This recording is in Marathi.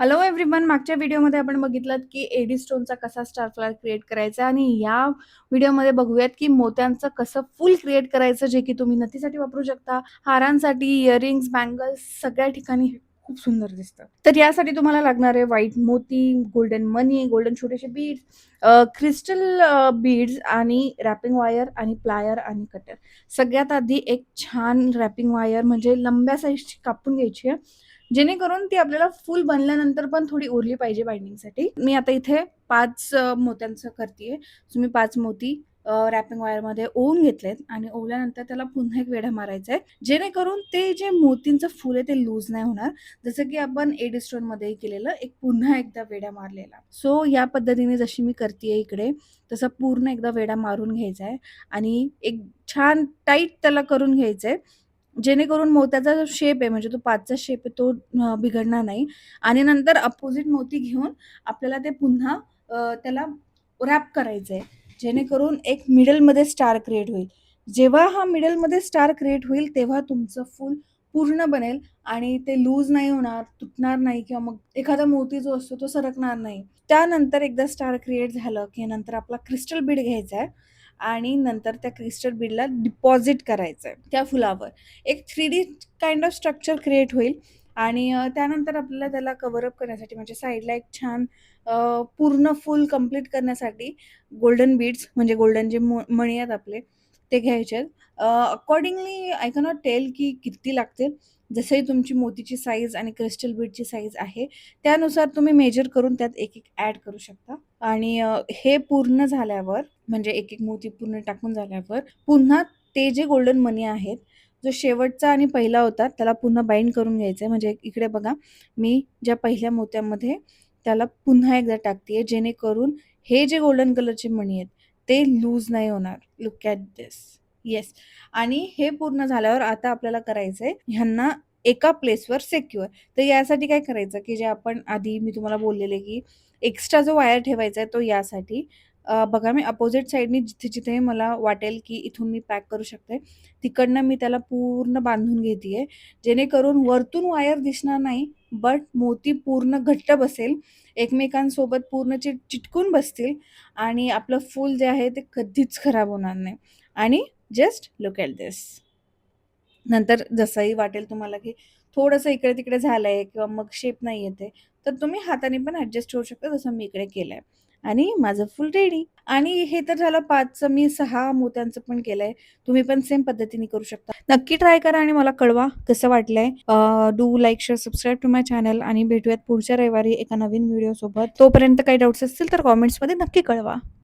हॅलो एव्हरीवन मागच्या व्हिडिओमध्ये आपण बघितलं की एडी स्टोनचा कसा स्टार फ्लावर क्रिएट करायचा आणि या व्हिडिओमध्ये बघूयात की मोत्यांचं कसं फुल क्रिएट करायचं जे की तुम्ही नथीसाठी वापरू शकता हारांसाठी इयरिंग्स बँगल्स सगळ्या ठिकाणी खूप सुंदर दिसतं. तर यासाठी तुम्हाला लागणार आहे व्हाईट मोती गोल्डन मनी गोल्डन छोटेसे बीड्स क्रिस्टल बीड्स आणि रॅपिंग वायर आणि प्लायर आणि कटर सगळ्यात आधी एक छान रॅपिंग वायर म्हणजे लंब्या साईजची कापून घ्यायची आहे. जेणेकरून ती आपल्याला फुल बनल्यानंतर पण थोडी उरली पाहिजे बाइंडिंगसाठी मी आता इथे पाच मोत्यांचं करते सो मी पाच मोती रॅपिंग वायरमध्ये ओवून घेतलेत आणि ओवल्यानंतर त्याला पुन्हा एक वेढा मारायचा आहे जेणेकरून ते जे मोतींचं फुल आहे ते लूज नाही होणार. जसं की आपण एडी केलेलं एक पुन्हा एकदा वेढा मारलेला. सो या पद्धतीने जशी मी करते इकडे तसं पूर्ण एकदा वेढा मारून घ्यायचा आहे आणि एक छान टाईट त्याला करून घ्यायचं आहे जेणेकरून मोत्याचा जो शेप आहे म्हणजे तो पाचचा शेप आहे तो बिघडणार नाही. आणि नंतर अपोजिट मोती घेऊन आपल्याला ते पुन्हा त्याला रॅप करायचं आहे जेणेकरून एक मिडलमध्ये स्टार क्रिएट होईल. जेव्हा हा मिडलमध्ये स्टार क्रिएट होईल तेव्हा तुमचं फुल पूर्ण बनेल. आणि ते लूज नाही होणार तुटणार नाही किंवा मग एखादा मोती जो असतो तो सरकणार नाही. त्यानंतर एकदा स्टार क्रिएट झालं की नंतर आपला क्रिस्टल बीड घ्यायचा आहे. आणि नंतर त्या क्रिस्टल बीडला डिपॉझिट करायचं आहे त्या फुलावर. एक three D kind of structure create होईल आणि त्यानंतर आपल्याला त्याला कव्हरअप करण्यासाठी म्हणजे साईडला एक छान पूर्ण फुल कंप्लीट करण्यासाठी गोल्डन बीड्स म्हणजे गोल्डन जे मणी आहेत आपले ते घ्यायचे आहेत. अकॉर्डिंगली आय कॅनॉट टेल की किती लागतील. जसंही तुमची मोतीची साईज आणि क्रिस्टल बीडची साईज आहे त्यानुसार तुम्ही मेजर करून त्यात एक एक ॲड करू शकता. आणि हे पूर्ण झाल्यावर म्हणजे एक एक मोती पूर्ण टाकून झाल्यावर पुन्हा ते जे गोल्डन मनी आहेत जो शेवटचा आणि पहिला होता त्याला पुन्हा बाइंड करून घ्यायचं आहे म्हणजे इकडे बघा मी ज्या पहिल्या मोत्यामध्ये त्याला पुन्हा एकदा टाकते जेणेकरून हे जे गोल्डन कलरचे मणी आहेत ते लूज नाही होणार. लुक ॲट दिस येस आणि हे पूर्ण झाल्यावर आता आपल्याला करायचं आहे ह्यांना एका प्लेसवर सेक्युअर तर यासाठी काय करायचं की जे आपण आधी मी तुम्हाला बोललेले की एक्स्ट्रा जो वायर ठेवायचा आहे तो यासाठी बघा मी अपोजिट साईडनी जिथे जिथे मला वाटेल की इथून मी पॅक करू शकते तिकडनं मी त्याला पूर्ण बांधून घेते जेणेकरून वरतून वायर दिसणार नाही बट मोती पूर्ण घट्ट बसेल. एकमेकांसोबत पूर्ण चिट चिटकून बसतील आणि आपलं फूल जे आहे ते कधीच खराब होणार नाही. आणि जस्ट लुक ॲट दिस नंतर जसंही वाटेल तुम्हाला की थोडंसं इकडे तिकडे झालंय किंवा मग शेप नाही येते तर तुम्ही हाताने पण ॲडजस्ट होऊ शकता जसं मी इकडे केलंय. आणि माझं फुल रेडी आणि हे तर झालं पाचचं मी सहा मोत्यांचं पण केलंय. तुम्ही पण सेम पद्धतीने करू शकता. नक्की ट्राय करा आणि मला कळवा कसं वाटलंय. Do like share subscribe to my channel आणि भेटूयात पुढच्या रविवारी एका नवीन व्हिडिओ सोबत. तोपर्यंत काही डाऊट्स असतील तर कॉमेंट्समध्ये नक्की कळवा.